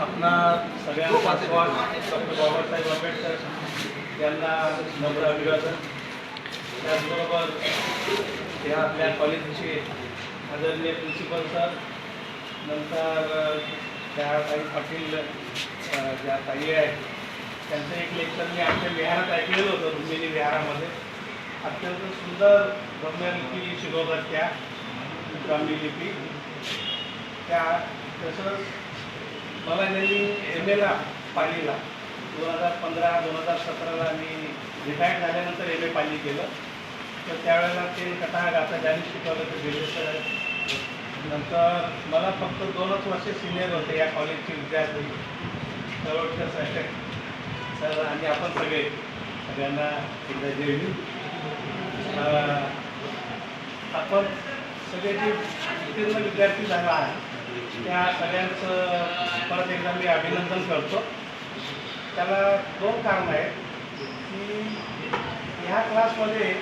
आपणा सगळ्यांना डॉक्टर बाबासाहेब आंबेडकर यांना नम्र अभिवादन. त्याचबरोबर या आपल्या कॉलेजचे आदरणीय प्रिन्सिपल सर नंतर त्या काही पाटील ज्या ताई आहेत त्यांचं एक लेक्चर मी आमच्या विहारात ऐकलेलं होतं रुमिनी विहारामध्ये. अत्यंत सुंदर रम्य लिपी शिकवतात त्या ग्रामीण लिपी. त्या तसंच मला त्यांनी एम एला पालीला दोन हजार पंधरा दोन हजार सतराला मी रिटायर्ड झाल्यानंतर एम ए पाली केलं. तर त्यावेळेला ते कथा गाता ज्यांनी शिकवलं ते दिले सर नंतर मला फक्त दोनच वर्ष सिनियर होते या कॉलेजचे विद्यार्थी. सर्वोच्च साहेब सर आणि आपण सगळे सगळ्यांना एकदा जय आपण सगळे जे उत्तीर्ण विद्यार्थी झाला आहे त्या सगळ्यांचं परत एकदा मी अभिनंदन करतो. त्याला दोन कारणं आहेत. की ह्या क्लासमध्ये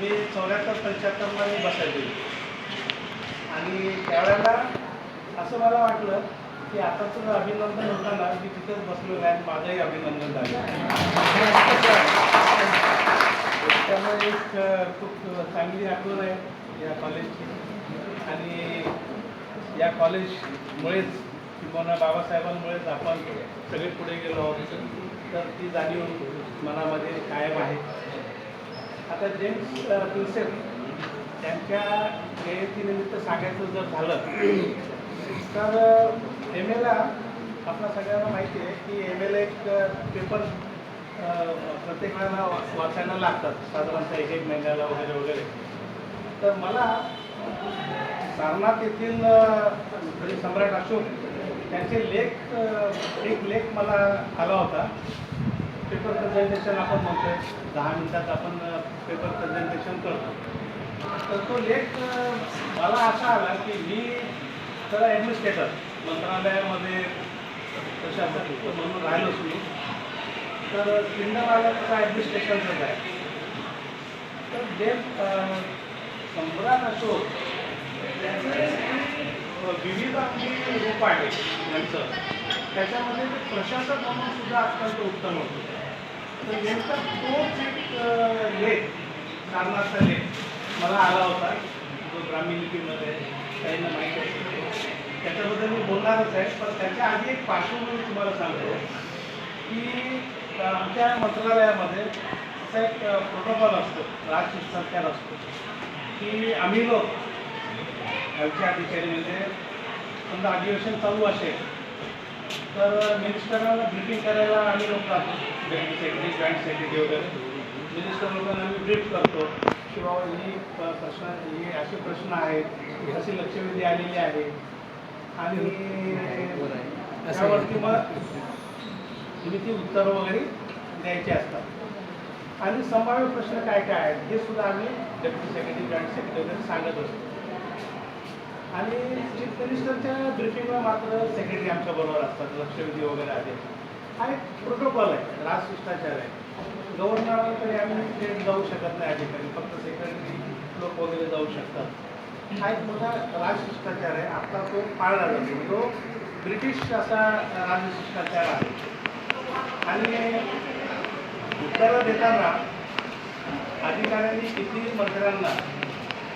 मी चौऱ्याहत्तर पंच्याहत्तरला मी बसायचे. आणि त्यावेळेला असं मला वाटलं की आताचं अभिनंदन होताना मी तिथेच बसलो आहे आणि माझंही अभिनंदन झालं. त्यामुळे एक खूप चांगली आठवण आहे या कॉलेजची आणि या कॉलेजमुळेच किंवा बाबासाहेबांमुळेच आपण सगळे पुढे गेलो आहोत. तर ती जाणीव मनामध्ये कायम आहे. आता जेम्स अ, प्रिन्सेप त्यांच्या जयंतीनिमित्त सांगायचं जर झालं तर एम एला आपल्या सगळ्यांना माहिती आहे की एम एला एक पेपर प्रत्येक वेळेला वाचायला लागतात. साधारणतः एक एक महिन्याला वगैरे वगैरे तर मला सारनाथ येथील म्हणजे सम्राट अशोक त्यांचे लेख एक लेख मला आला होता. पेपर प्रेझेंटेशन आपण म्हणतोय. दहा मिनिटात आपण पेपर प्रेझेंटेशन करतो. तर तो लेख मला असा आला की मी तर ॲडमिनिस्ट्रेटर मंत्रालयामध्ये प्रशासक म्हणून राहिलोच मी. तर किंडरवाला कसं ॲडमिनिस्ट्रेशनचंच आहे. तर जे सम्राट अशोक विविध आपली रूप आहे यांचं. त्याच्यामध्ये ते प्रशासक म्हणून सुद्धा अत्यंत उत्तम होतो. तर यांचा तोच एक लेख कारणाचा लेख मला आला होता. जो ग्रामीण लिपीमध्ये काहींना माहीत असेल त्याच्याबद्दल मी बोलणारच आहे पण त्याच्या आधी एक पार्श्वभूमी तुम्हाला सांगतो की आमच्या मंत्रालयामध्ये असा एक प्रोटोकॉल असतो राजशिष्टाचार असतो की आम्ही लोक आमच्या अधिकारी म्हणजे समजा अधिवेशन चालू असेल तर मिनिस्टरांना ब्रिफिंग करायला आम्ही लोक राहतो. बँक सेक्रेटरी जॉईंट सेक्रेटरी वगैरे. मिनिस्टर लोकांना आम्ही ब्रीफ करतो की बाबा ही प्रश्न हे असे प्रश्न आहेत अशी लक्षवेधी आलेली आहे. आणि त्यावरती मग तुम्ही ती उत्तरं वगैरे द्यायची असतात. आणि संभाव्य प्रश्न काय काय आहेत हे सुद्धा आम्ही डेप्युटी सेक्रेटरी जॉईंट सेक्रेटरी वगैरे सांगत असतो. आणि चीफ मिनिस्टरच्या ब्रिफिंगला मात्र सेक्रेटरी आमच्या बरोबर असतात लक्षवेधी वगैरे आहे हा एक प्रोटोकॉल आहे राजशिष्टाचार आहे. गव्हर्नरकडे आम्ही थेट जाऊ शकत नाही ठिकाणी फक्त सेक्रेटरी लोक वगैरे जाऊ शकतात. हा एक मोठा राजशिष्टाचार आहे आता तो पाळला जातो. तो ब्रिटिश असा राजशिष्टाचार आहे. आणि उत्तरं देताना अधिकाऱ्यांनी किती मंत्र्यांना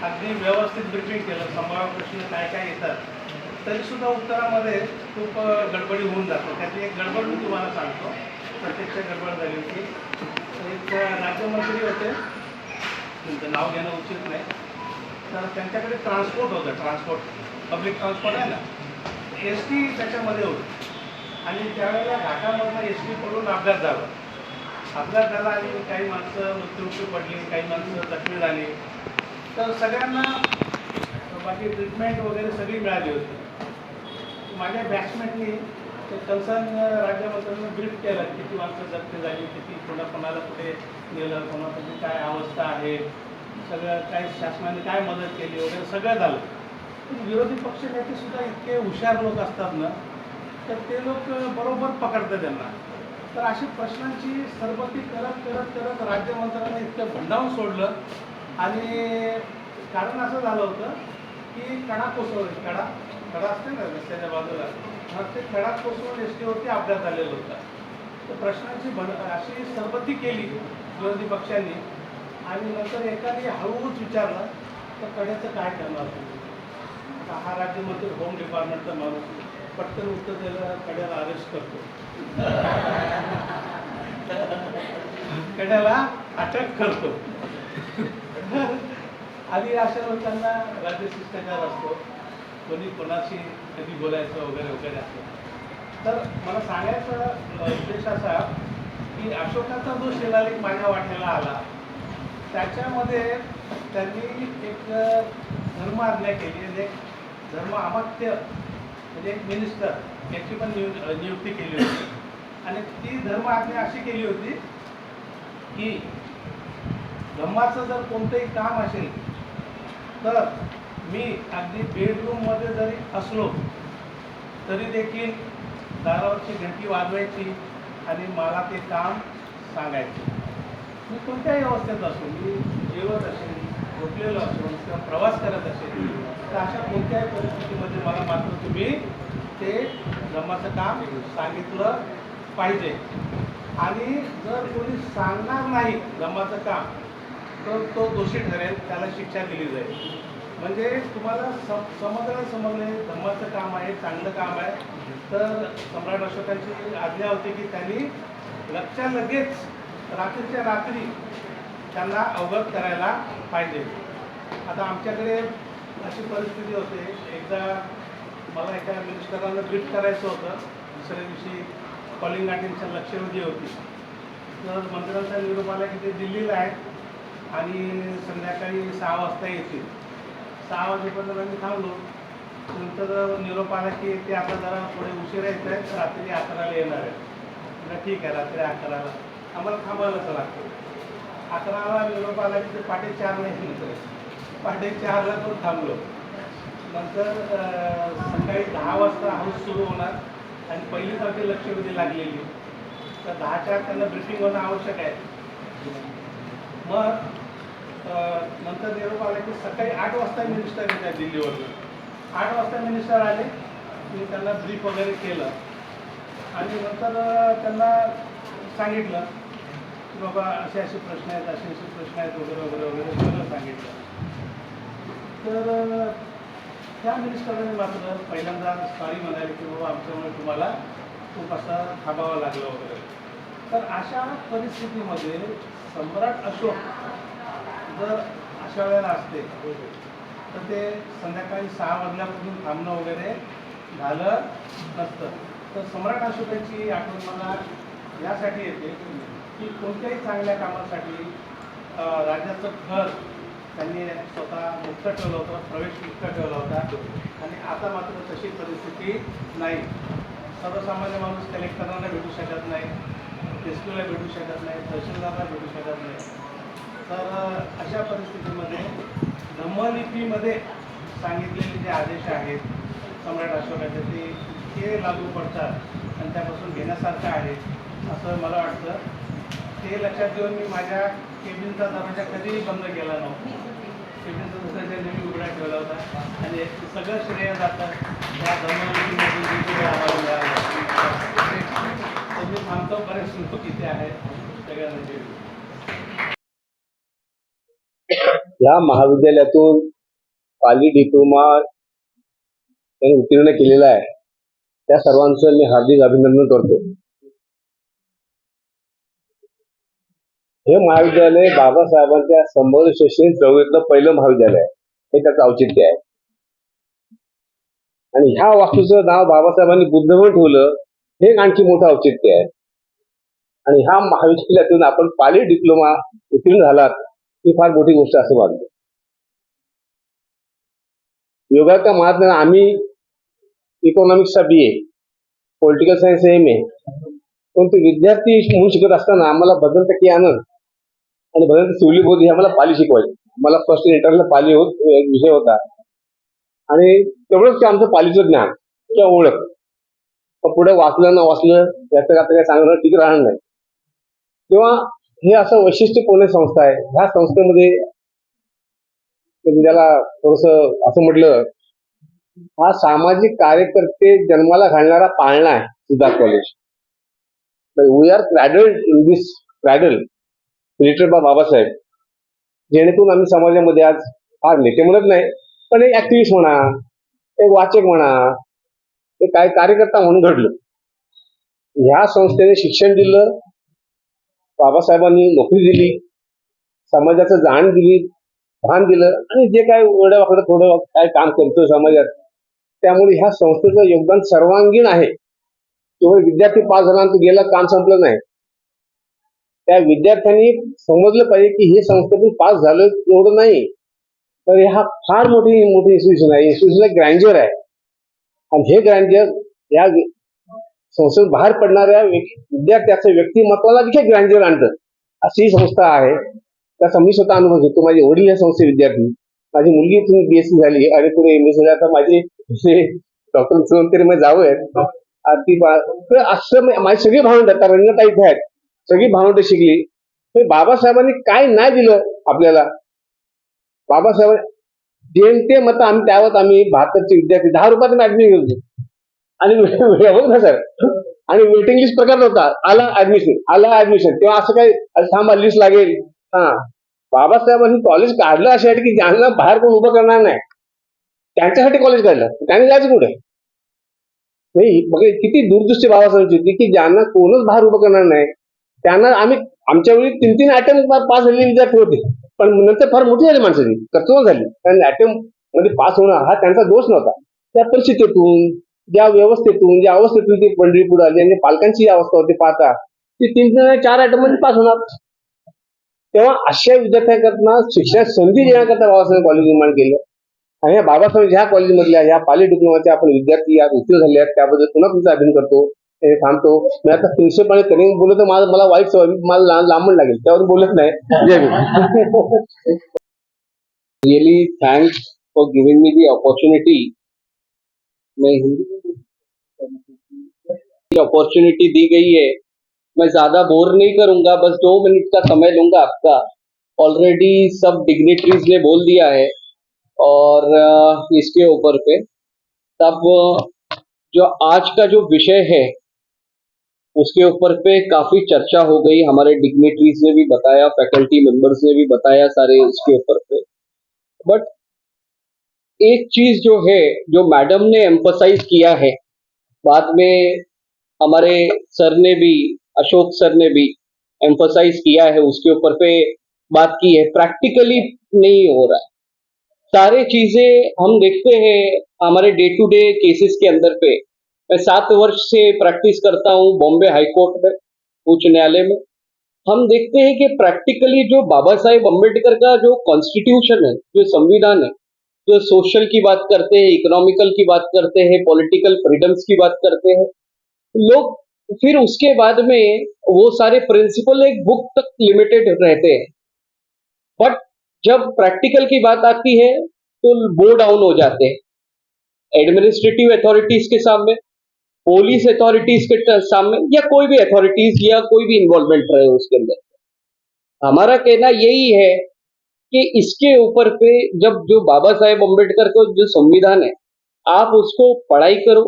अगदी व्यवस्थित ब्रिफिंग केलं संभाव्य प्रश्न काय काय येतात तरीसुद्धा उत्तरामध्ये खूप गडबडी होऊन जातो. त्यातली एक गडबड मी तुम्हाला सांगतो. प्रत्यक्ष गडबड झाली होती. एक राज्यमंत्री होते. त्यांचं नाव घेणं उचित नाही. तर त्यांच्याकडे ट्रान्सपोर्ट होतं ट्रान्सपोर्ट पब्लिक ट्रान्सपोर्ट आहे ना. एस टी त्याच्यामध्ये होती. आणि त्यावेळेला घाटामधनं एस टी पडून अपघात झाला. अपघात झाला आणि काही माणसं मृत्यूमुखी पडली काही माणसं जखमी झाली. तर सगळ्यांना बाकी ट्रीटमेंट वगैरे सगळी मिळाली होती. माझ्या बॅट्समॅननी ते कन्सर्न राज्यमंत्र्यांना ब्रीफ केलं किती माणसं जखमी झाली किती कोणा कोणाला कुठे गेलं कोणाची काय अवस्था आहे सगळं काय शासनाने काय मदत केली वगैरे सगळं झालं. पण विरोधी पक्ष नेते सुद्धा इतके हुशार लोक असतात ना तर ते लोक बरोबर पकडतात त्यांना. तर अशी प्रश्नांची सरबती करत करत करत राज्यमंत्र्यांना इतकं भंडावून सोडलं आणि कारण असं झालं होतं की कडा कोसळून कडा कडा असते ना रस्त्याच्या बाजूला मग ते कडा कोसळून एस टीवरती अपघात झालेला होता. तर प्रश्नाची भन अशी सरबत्ती केली विरोधी पक्षांनी आणि नंतर एकाने हळूच विचारलं तर कड्याचं काय करणार आता हा राज्यमंत्री होम डिपार्टमेंटचा माणूस पटकन उत्तर द्यायला कड्याला अरेस्ट करतो. कड्याला अटक करतो. आधी अशा लोकांना राज्य शिष्टाचार असतो. कोणी कोणाशी कधी बोलायचं वगैरे वगैरे असं. तर मला सांगायचा उद्देश असा की अशोकाचा जो शिलालेख माझ्या वाट्याला आला त्याच्यामध्ये त्यांनी एक धर्म आज्ञा केली. म्हणजे एक धर्म अमात्य म्हणजे एक मिनिस्टर याची पण नियु नियुक्ती केली होती. आणि ती धर्म आज्ञा अशी केली होती की धम्माचं जर कोणतंही काम असेल तर मी अगदी बेडरूममध्ये जरी असलो तरी देखील दारावरची घंटी वाजवायची आणि मला ते काम सांगायचे. मी कोणत्याही अवस्थेत असो मी जेवत असेल झोपलेलो असो किंवा प्रवास करत असेल तर अशा कोणत्याही परिस्थितीमध्ये मला मात्र तुम्ही ते धम्माचं काम सांगितलं पाहिजे. आणि जर कोणी सांगणार नाही धम्माचं काम तर तो दोषी ठरेल त्याला शिक्षा दिली जाईल. म्हणजे तुम्हाला सम समजलं समजले धर्माचं काम आहे चांगलं काम आहे. तर सम्राट अशोकांची आज्ञा होती की त्यांनी लक्षात लगेच रात्रीच्या रात्री त्यांना अवगत करायला पाहिजे. आता आमच्याकडे अशी परिस्थिती होते. एकदा मला एका मिनिस्टरांना ब्रीफ करायचं होतं. दुसऱ्या दिवशी कॉलिंग गार्डनच्या लक्षवेधी होती. तर मंत्र्यांचा निरोप आला की ते दिल्लीला आहेत आणि संध्याकाळी सहा वाजता येतील. सहा वाजेपर्यंत आम्ही थांबलो. नंतर निरोप आला की ते आता जरा थोडे उशीर येत आहेत रात्री अकराला येणार आहेत. ठीक आहे रात्री अकराला. आम्हाला थांबायलाच लागतं. अकराला निरोप आला की ते पाटे चार नाही नंतर पाटे चारला पण थांबलो. नंतर सकाळी दहा वाजता हाऊस सुरू होणार आणि पहिली तारखे लक्षवेधी लागलेली. तर दहाच्या त्यांना ब्रिफिंग होणं आवश्यक आहे. मग नंतर निरोप आला की सकाळी आठ वाजता मिनिस्टर येत आहे दिल्लीवरून. आठ वाजता मिनिस्टर आले मी त्यांना ब्रीफ वगैरे केलं. आणि नंतर त्यांना सांगितलं की बाबा असे असे प्रश्न आहेत असे असे प्रश्न आहेत वगैरे वगैरे वगैरे सगळं सांगितलं. तर त्या मिनिस्टरने मात्र पहिल्यांदा सॉरी म्हणाले की बाबा आमच्यामुळे तुम्हाला खूप असा थांबावा लागलं वगैरे. तर अशा परिस्थितीमध्ये सम्राट अशोक जर अशा वेळेला असते तर ते संध्याकाळी सहा वाजल्यापासून थांबणं वगैरे झालं नसतं. तर सम्राट अशोकाची आठवण मला यासाठी येते की कोणत्याही चांगल्या कामासाठी राजाचं राज्याचं घर त्यांनी स्वतः मुक्त ठेवलं होतं प्रवेश मुक्त ठेवला होता आणि आता मात्र तशी परिस्थिती नाही. सर्वसामान्य माणूस कलेक्टरांना भेटू शकत नाही एस पीला भेटू शकत नाही तहसीलदारला भेटू शकत नाही. तर अशा परिस्थितीमध्ये धम्मलिपीमध्ये सांगितलेले जे आदेश आहेत सम्राट अशोकाचे ते इतके लागू पडतात आणि त्यापासून घेण्यासारखं आहे असं मला वाटतं. ते लक्षात घेऊन मी माझ्या केबिनचा दरवाजा कधीही बंद केला नव्हता. केबिनचा दरवाजा नेहमी उघडा ठेवला होता. आणि सगळं श्रेय जातं. या धर्मलिपीमधून जे तर मी थांबतो. बरेच लोक इथे आहेत. सगळ्यांना या महाविद्यालयातून पाली डिप्लोमा त्यांनी उत्तीर्ण केलेला आहे. त्या सर्वांचं मी हार्दिक अभिनंदन करतो. हे महाविद्यालय बाबासाहेबांच्या संबोध शैक्षणिक चळवळीतलं पहिलं महाविद्यालय. आहे हे त्याचं औचित्य आहे. आणि ह्या वास्तूचं नाव बाबासाहेबांनी बुद्धमन ठेवलं हे एक आणखी मोठं औचित्य आहे. आणि ह्या महाविद्यालयातून आपण पाली डिप्लोमा उत्तीर्ण झालात. ही फार मोठी गोष्ट असं वागतो. योगाच्या महात्म्यानं आम्ही इकॉनॉमिक्सचा B A political science M A परंतु विद्यार्थी म्हणून शिकत असताना आम्हाला भदंत की आनंद आणि भदंत सिवली बोध हे आम्हाला पाली शिकवायचे. मला फर्स्ट इंटरला पाली होत एक विषय होता. आणि तेवढंच ते आमचं पालीचं ज्ञान किंवा ओळख. पुढे वाचलं ना वाचलं याचं आता काही सांगणं ठीक राहणार नाही. तेव्हा हे असं वैशिष्ट्यपूर्ण संस्था आहे. ह्या संस्थेमध्ये म्हणजे त्याला थोडस असं म्हटलं हा सामाजिक कार्यकर्ते जन्माला घालणारा पाळणा आहे Siddharth college we are cradled in this cradle created by Babasaheb. जेणेकरून आम्ही समाजामध्ये आज फार नेते म्हणत नाही पण एक ऍक्टिव्हिस्ट म्हणा एक वाचक म्हणा एक काय कार्यकर्ता म्हणून घडलो. ह्या संस्थेने शिक्षण दिलं बाबासाहेबांनी नोकरी दिली समाजाचं जाण दिली भान दिलं आणि जे काय वेळावाकडं थोडं काय काम करतो समाजात त्यामुळे ह्या संस्थेचं योगदान सर्वांगीण आहे. केवळ विद्यार्थी पास झाला गेला काम संपलं नाही. त्या विद्यार्थ्यांनी समजलं पाहिजे की हे संस्थेतून पास झालं एवढं नाही. तर हा फार मोठी मोठी इन्स्टिट्यूशन आहे. इन्स्टिट्यूशन ग्रँजर आहे. आणि हे ग्रँजर या संस्थेत बाहेर पडणाऱ्या विद्यार्थ्याचं व्यक्तिमत्वाला देखील ग्रँजर आणतं. अशी ही संस्था आहे. त्याचा मी स्वतः अनुभव घेतो. माझे वडील या संस्थे विद्यार्थी. माझी मुलगी तुम्ही बीएससी झाली. आणि पुढे एम एस झाली. आता माझे डॉक्टर तरी मध्ये जावं आहेत ती बा असं माझी सगळी भावंड आता रंगता इथे आहेत. सगळी भावंड शिकली. तर बाबासाहेबांनी काय नाही दिलं आपल्याला? बाबासाहेबांनी जेमते मत आम्ही त्यावर आम्ही भारताचे विद्यार्थी दहा रुपयात ऍडमिशन घेतो आणि बघ ना सर आणि वेटिंग लिस्ट प्रकार होता आला ऍडमिशन आला ऍडमिशन तेव्हा असं काय थांबा लिस्ट लागेल. हा. बाबासाहेबांनी कॉलेज काढलं अशासाठी की ज्यांना बाहेर कोण उभं करणार नाही. त्यांच्यासाठी कॉलेज काढलं. त्यांनी जायचं कुठे? नाही बघ किती दूरदृष्टी बाबासाहेबांची होती की ज्यांना कोणच बाहेर उभं करणार नाही. त्यांना आम्ही आमच्या वेळी तीन तीन अटेम्प पास झालेले विद्यार्थी होते. पण नंतर फार मोठी झाली माणसाची. कर्तव्य झाली. कारण अटेम्पमध्ये पास होणं हा त्यांचा दोष नव्हता. त्या परिस्थितीतून ज्या व्यवस्थेतून ज्या अवस्थेतून ते पंढरीपूर आली आणि पालकांची अवस्था होती पाहता ती तीन तीन चार अटेम्पमध्ये पास होणार. तेव्हा अशा विद्यार्थ्यांकरता शिक्षण संधी देण्याकरता बाबासाहेब कॉलेज निर्माण केलं. आणि या बाबासाहेब ह्या कॉलेजमधल्या ह्या पॉलिटेक्निकचे आपण विद्यार्थी या उत्तीर्ण झाले आहेत. त्याबद्दल पुन्हा तुमचा अभिनय करतो. हे थांबतो. मी आता प्रिन्सिपल आणि कधी बोलत तर मला मला वाईट सवय मला लांबण लागेल. त्यावर बोलत नाही. really thanks for giving me the opportunity. मैं हिंदी अपॉर्चुनिटी दी गई है। मैं ज़्यादा बोर नहीं करूँगा, बस दो मिनट का समय लूँगा आपका। ऑलरेडी सब डिग्नेटरीज ने बोल दिया है और इसके ऊपर पे। तब, जो आज का जो विषय है, उसके ऊपर पे काफ़ी चर्चा हो गई। हमारे डिग्नेटरीज ने भी बताया फैकल्टी मेंबर्स ने भी बताया सारे इसके ऊपर पे। बट एक चीज़ जो है, जो मैडम ने एम्फोसाइज किया है, बाद में हमारे सर ने भी, अशोक सर ने भी एम्फोसाइज किया है, उसके ऊपर पे बात की है। प्रैक्टिकली नहीं हो रहा है। सारे चीज़ें हम देखते हैं हमारे डे टू डे केसेस के अंदर पे। मैं सात वर्ष से प्रैक्टिस करता हूँ बॉम्बे हाईकोर्ट में, उच्च न्यायालय में। हम देखते हैं कि प्रैक्टिकली जो बाबा साहेब अंबेडकर का जो कॉन्स्टिट्यूशन है, जो संविधान है जो सोशल की बात करते हैं इकोनॉमिकल की बात करते हैं पॉलिटिकल फ्रीडम्स की बात करते हैं, लोग फिर उसके बाद में वो सारे प्रिंसिपल एक बुक तक लिमिटेड रहते हैं। बट जब प्रैक्टिकल की बात आती है तो बो डाउन हो जाते हैं। एडमिनिस्ट्रेटिव अथॉरिटीज के सामने पुलिस अथॉरिटीज के सामने, या कोई भी अथॉरिटीज या कोई भी इन्वॉल्वमेंट रहे उसके अंदर। हमारा कहना यही है कि इसके ऊपर पे जब जो बाबा साहेब अंबेडकर का जो संविधान है, आप उसको पढ़ाई करो,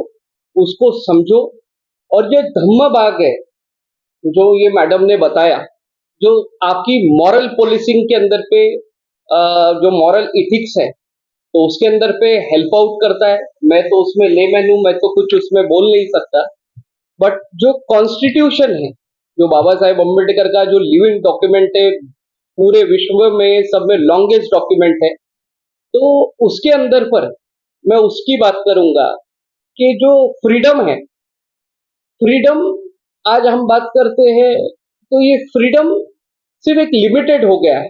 उसको समझो। और जो धम्म बाग है, जो ये मैडम ने बताया, जो आपकी मॉरल पोलिसिंग के अंदर पे जो मॉरल इथिक्स है तो उसके अंदर पे हेल्प आउट करता है। मैं तो उसमें ले मैन हूँ, मैं तो कुछ उसमें बोल नहीं सकता। बट जो कॉन्स्टिट्यूशन है, जो बाबा साहेब अंबेडकर का जो लिविंग डॉक्यूमेंट है पूरे विश्व में सब में लॉन्गेस्ट डॉक्यूमेंट है। तो उसके अंदर पर मैं उसकी बात करूँगा कि जो फ्रीडम है फ्रीडम आज हम बात करते हैं तो ये फ्रीडम सिर्फ़ एक लिमिटेड हो गया है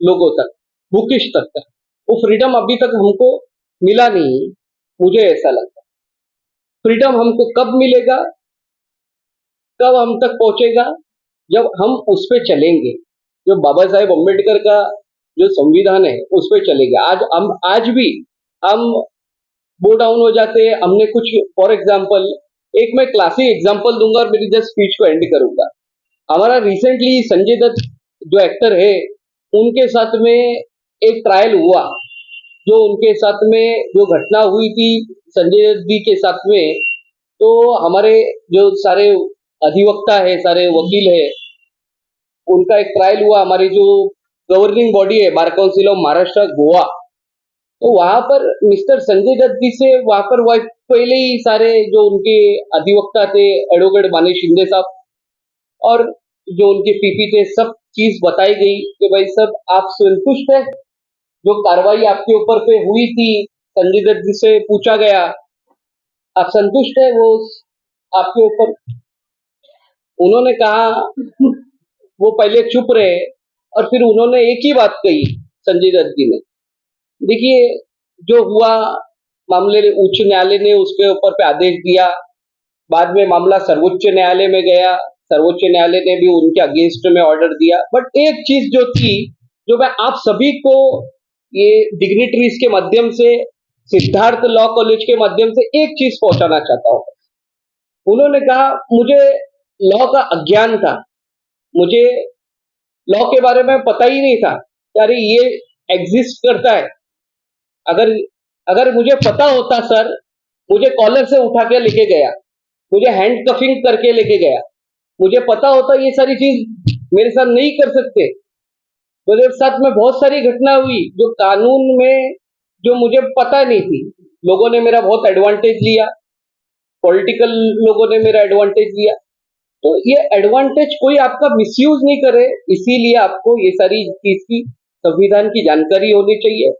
लोगों तक बुकिश तक का वो फ्रीडम अभी तक हमको मिला नहीं, मुझे ऐसा लगता फ्रीडम हमको कब मिलेगा, कब हम तक पहुंचेगा, जब हम उस पर चलेंगे। जो बाबा साहेब अंबेडकर का जो संविधान है, उस पे चलेंगे आज हम, आज भी हम बो डाउन हो जाते हैं। हमने कुछ फॉर एग्ज़ाम्पल एक मैं क्लासिक एग्ज़ाम्पल दूँगा और मेरी जस्ट स्पीच को एंड करूँगा। हमारा रिसेंटली संजय दत्त जो एक्टर है, उनके साथ में एक ट्रायल हुआ, जो उनके साथ में जो घटना हुई थी संजय दत्त जी के साथ में तो हमारे जो सारे अधिवक्ता है, सारे वकील है उनका एक ट्रायल हुआ, हमारी जो गवर्निंग बॉडी है, bar council of Maharashtra Goa तो वहाँ पर मिस्टर संजय दत्त जी से वहाँ पर वह पहले ही सारे जो उनके अधिवक्ता थे, एडवोकेट मानी शिंदे साहब, और जो उनके पीपी थे, सब चीज़ बताई गई कि भाई सब आप संतुष्ट है? जो कार्रवाई आपके ऊपर पे हुई थी, संजय दत्त जी से पूछा गया, आप संतुष्ट है वो आपके ऊपर? उन्होंने कहा वो पहले चुप रहे और फिर उन्होंने एक ही बात कही संजय दत्त जी ने। देखिए, जो हुआ मामले उच्च न्यायालय ने उसके ऊपर पे आदेश दिया, बाद में मामला सर्वोच्च न्यायालय में गया, सर्वोच्च न्यायालय ने भी उनके अगेंस्ट में ऑर्डर दिया। बट एक चीज़ जो थी, जो मैं आप सभी को ये डिग्निटरीज के माध्यम से, सिद्धार्थ लॉ कॉलेज के माध्यम से एक चीज़ पहुंचाना चाहता हूँ। उन्होंने कहा, मुझे लॉ का अज्ञान था। मुझे लॉ के बारे में पता ही नहीं था अरे ये एग्जिस्ट करता है। अगर अगर मुझे पता होता सर मुझे कॉलर से उठा के लेके गया, मुझे हैंड कफिंग करके लेके गया, मुझे पता होता ये सारी चीज़ मेरे साथ नहीं कर सकते। मेरे साथ में बहुत सारी घटना हुई जो कानून में, जो मुझे पता नहीं थी। लोगों ने मेरा बहुत एडवांटेज लिया। पॉलिटिकल लोगों ने मेरा एडवांटेज लिया। तो ये एडवांटेज कोई आपका मिसयूज नहीं करे, इसीलिए आपको ये सारी चीज़ की, संविधान की जानकारी होनी चाहिए,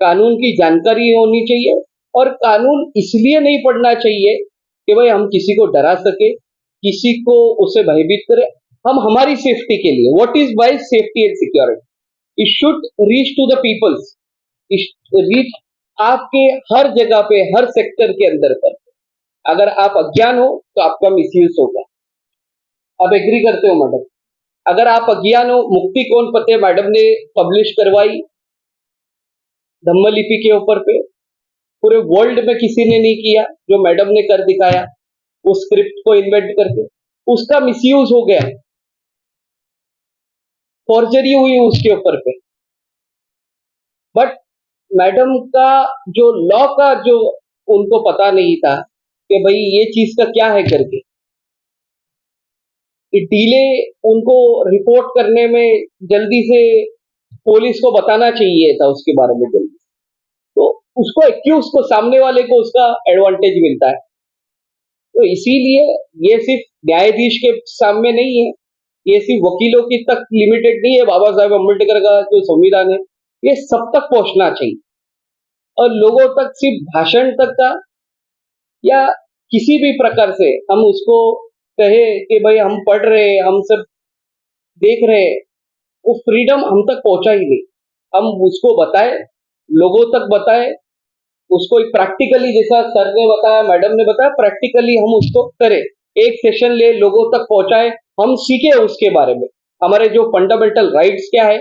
कानून की जानकारी होनी चाहिए, और कानून इसलिए नहीं पढ़ना चाहिए कि भाई हम किसी को डरा सके, किसी को उसे भयभीत करे। हम हमारी सेफ्टी के लिए what is by safety and security it should reach to the peoples reach आपके हर जगह पे, हर सेक्टर के अंदर पर। अगर आप अज्ञान हो तो आपका मिसयूज होगा। आप एग्री करते हो मैडम अगर आप अज्ञान हो, मुक्ति कौन पते मैडम ने पब्लिश करवाई? धम्मलिपि के ऊपर पे। पूरे वर्ल्ड में किसी ने नहीं किया, जो मैडम ने कर दिखाया उस स्क्रिप्ट को इन्वेंट करके। उसका मिसयूज हो गया। फॉर्जरी हुई उसके ऊपर पे। बट मैडम का जो लॉ का जो उनको पता नहीं था, कि भाई ये चीज़ का क्या है करके। डिले उनको रिपोर्ट करने में जल्दी से पुलिस को बताना चाहिए था उसके बारे में जल्दी तो उसको एक्यूज को सामने वाले को उसका एडवांटेज मिलता है। तो इसीलिए ये सिर्फ़ न्यायाधीश के सामने नहीं है। ये सिर्फ़ वकीलों की तक लिमिटेड नहीं है। बाबा साहेब अंबेडकर का जो संविधान है, ये सब तक पहुँचना चाहिए। और लोगों तक सिर्फ़ भाषण तक का या किसी भी प्रकार से हम उसको कहे कि भाई हम पढ़ रहे हैं, हम सब देख रहे हैं। वो फ्रीडम हम तक पहुँचा ही नहीं। हम उसको बताए, लोगों तक बताए, उसको एक प्रैक्टिकली जैसा सर ने बताया मैडम ने बताया प्रैक्टिकली हम उसको करें। एक सेशन ले, लोगों तक पहुँचाए। हम सीखे उसके बारे में। हमारे जो फंडामेंटल राइट्स क्या है,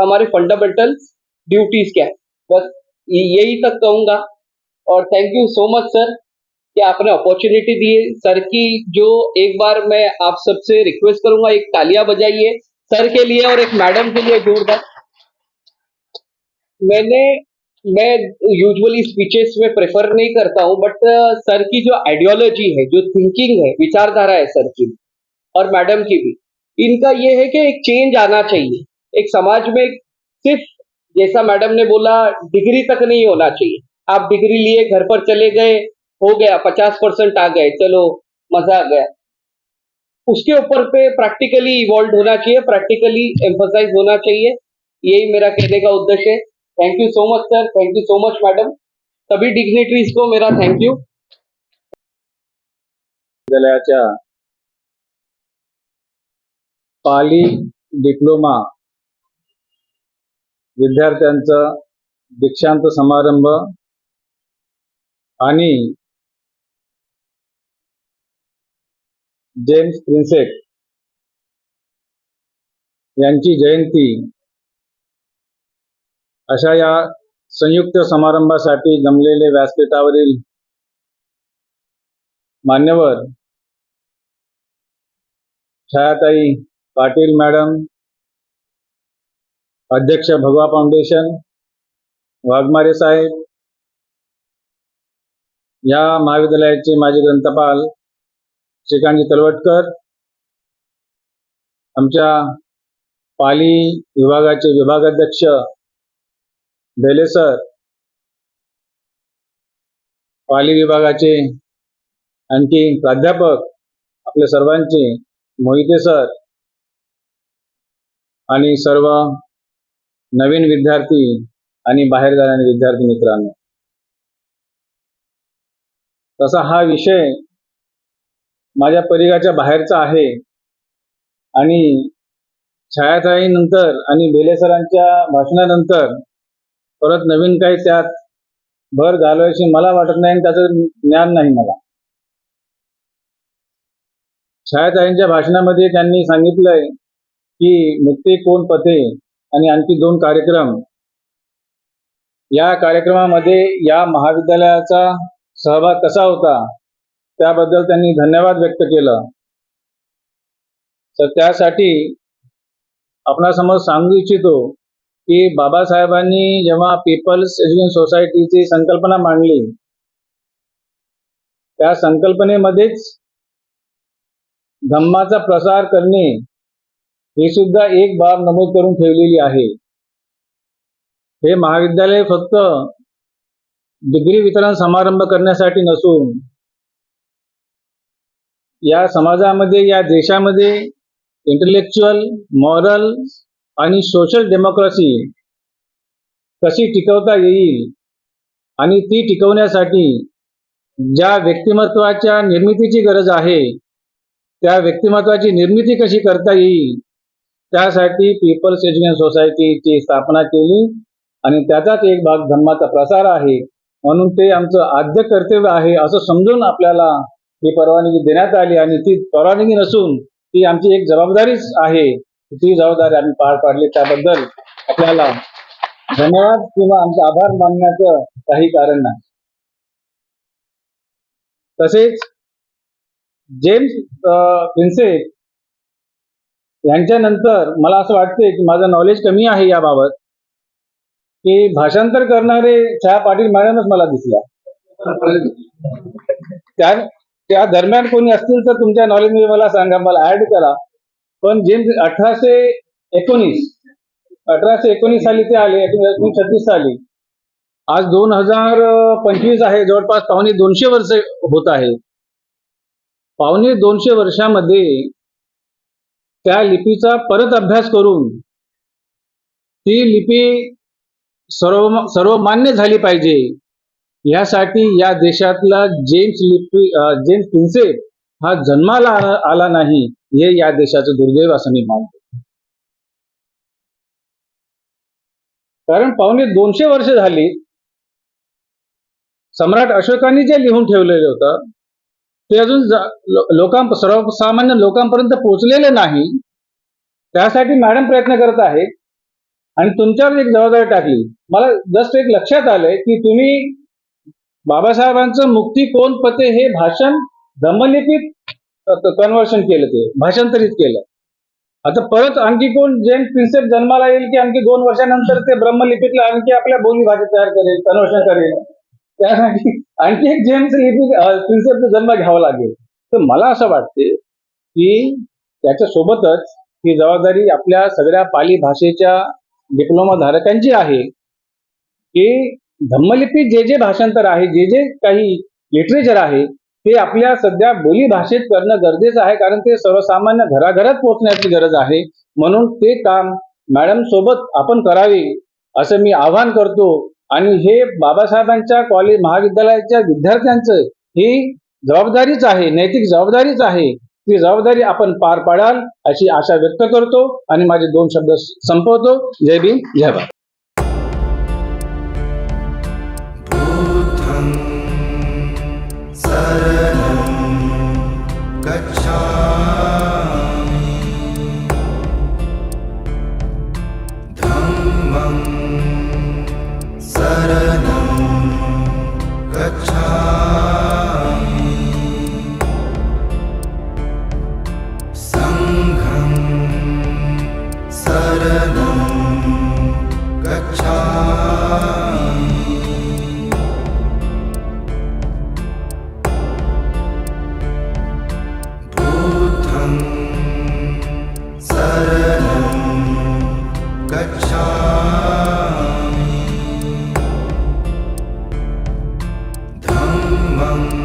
हमारे फंडामेंटल ड्यूटीज़ क्या है। बस यही तक कहूँगा। और thank you so much sir कि आपने अपॉर्चुनिटी दी सर की जो एक बार मैं आप सबसे रिक्वेस्ट करूँगा, एक तालियाँ बजाइए। सर के लिए और एक मैडम के लिए जोरदार। मैंने, मैं यूजुअली स्पीचेस में प्रेफर नहीं करता हूँ बट सर की जो आइडियोलॉजी है, जो थिंकिंग है, विचारधारा है सर की और मैडम की भी, इनका ये है कि एक चेंज आना चाहिए। एक समाज में सिर्फ़, जैसा मैडम ने बोला डिग्री तक नहीं होना चाहिए। आप डिग्री लिए, घर पर चले गए हो गया, पचास परसेंट आ गए, चलो, मज़ा आ गया। उसके ऊपर पे प्रैक्टिकली इवॉल्व होना चाहिए प्रैक्टिकली एम्फोसाइज होना चाहिए, यही मेरा कहने का उद्देश्य है। Thank you so much sir thank you so much madam सभी डिग्नेटरीज को मेरा थैंक यू विद्यालयाच्या पाली डिप्लोमा विद्यार्थ्यांचा दीक्षांत समारंभ आणि जेम्स प्रिन्सेट यांची जयंती अशा या संयुक्त समारंभासाठी जमलेले व्यासपीठावरील मान्यवर छायाताई पाटील मॅडम अध्यक्ष भगवा फाउंडेशन वाघमारे साहेब या महाविद्यालयाचे माजी ग्रंथपाल श्रीकांतजी तलवटकर आमच्या पाली विभागाचे विभागाध्यक्ष बेले सर पाली विभागाचे आणखी प्राध्यापक आपले सर्वांचे मोहिते सर आणि सर्व नवीन विद्यार्थी आणि बाहेर जाणारे विद्यार्थी मित्रांनो. तसा हा विषय माझ्या परिघाच्या बाहेरचा आहे. आणि छायाताईनंतर आणि भेलेसरांच्या भाषणानंतर परत नवीन काही त्यात भर घालवायची मला वाटत नाही आणि त्याचं ज्ञान नाही मला. छायाताईंच्या भाषणामध्ये त्यांनी सांगितलंय की मुक्ती कोण पथे आणि आणखी दोन कार्यक्रम. या कार्यक्रमामध्ये या महाविद्यालयाचा सहभाग कसा होता? त्याबद्दल त्यांनी धन्यवाद व्यक्त केलं. तर त्यासाठी आपणासमोर सांगू इच्छितो की बाबासाहेबांनी जेव्हा पीपल्स एज्युकेशन सोसायटीची संकल्पना मांडली त्या संकल्पनेमध्येच धम्माचा प्रसार करणे ही सुद्धा एक बाब नमूद करून ठेवलेली आहे. हे महाविद्यालय फक्त डिग्री वितरण समारंभ करण्यासाठी नसून या समाजामध्ये या देशामध्ये इंटलेक्च्युअल मॉरल आणि सोशल डेमोक्रेसी कशी टिकवता येईल आणि ती टिकवण्यासाठी ज्या व्यक्तिमत्वाच्या निर्मितीची गरज आहे त्या व्यक्तिमत्वाची निर्मिती कशी करता येईल त्यासाठी पीपल्स एज्युकेशन सोसायटीची स्थापना केली आणि त्याचाच एक भाग धर्माचा प्रसार आहे. म्हणून ते आमचं आद्य कर्तव्य आहे असं समजून आपल्याला ही परवानगी देण्यात आली आणि ती परवानगी नसून ती आमची एक जबाबदारीच आहे. ती जबाबदारी आम्ही पार पाडली त्याबद्दल आपल्याला धन्यवाद किंवा आमचा आभार मानण्याचं काही कारण नाही. तसेच जेम्स अं, प्रिन्सेप यांच्यानंतर मला असं वाटते की माझं नॉलेज कमी आहे याबाबत की भाषांतर करणारे छाया पाटील मॅडमच मला दिसल्या. त्या त्या दरम्यान कोणी असतील तर तुमच्या नॉलेजमध्ये मला सांगा मला ऍड करा. पण जे अठराशे एकोणीस अठराशे एकोणीस साली ते आले एकोणीसशे छत्तीस साली. आज दोन हजार पंचवीस आहे जवळपास पावणे दोनशे वर्ष होत आहे. पावणे दोनशे वर्षामध्ये त्या लिपीचा परत अभ्यास करून ती लिपी सर्व सर्वमान्य झाली पाहिजे. यासाठी या देशातला जेम्स लिपी जेम्स प्रिन्सेप हा जन्माला आला- नाही हे या देशाचं दुर्दैव असं मी मानतो. कारण पावणे दोनशे वर्ष झाली सम्राट अशोकांनी जे लिहून ठेवलेलं होतं ते अजून लोकां सर्वसामान्य लोकांपर्यंत पोहोचलेले नाही त्यासाठी मॅडम प्रयत्न करत आहेत. आणि तुमच्यावर एक जबाबदारी टाकली. मला जस्ट एक लक्षात आलंय की तुम्ही बाबासाहेबांचं मुक्ती कोण पते हे भाषण धम्मलिपीत कन्व्हर्शन केलं ते भाषांतरित केलं. आता परत आणखी कोण जैन प्रिन्सेप जन्माला येईल की आणखी दोन वर्षानंतर ते ब्रह्मलिपीतला आणखी आपल्या बोली भाषेत तयार करेल कन्व्हर्शन करेल? त्यासाठी आणखी एक जेम्स लिपी प्रिन्सेपचा जन्म घ्यावा लागेल. तर मला असं वाटते की त्याच्या सोबतच ही जबाबदारी आपल्या सगळ्या पाली भाषेच्या डिप्लोमा धारकांची आहे की धम्मलिपी जे जे भाषांतर आहे जे जे काही लिटरेचर आहे ते आपल्या सध्या बोली भाषेत करणं गरजेचं आहे कारण ते सर्वसामान्य घराघरात पोहोचण्याची गरज आहे. म्हणून ते काम मॅडम सोबत आपण करावे असं मी आवाहन करतो. आणि हे बाबासाहेबांच्या कॉलेज महाविद्यालयाच्या विद्यार्थ्यांचं ही जबाबदारीच आहे नैतिक जबाबदारीच आहे. ती जबाबदारी आपण पार पाडाल अशी आशा व्यक्त करतो. आणि माझे दोन शब्द संपवतो. जय भीम जय भारत. Sarah. among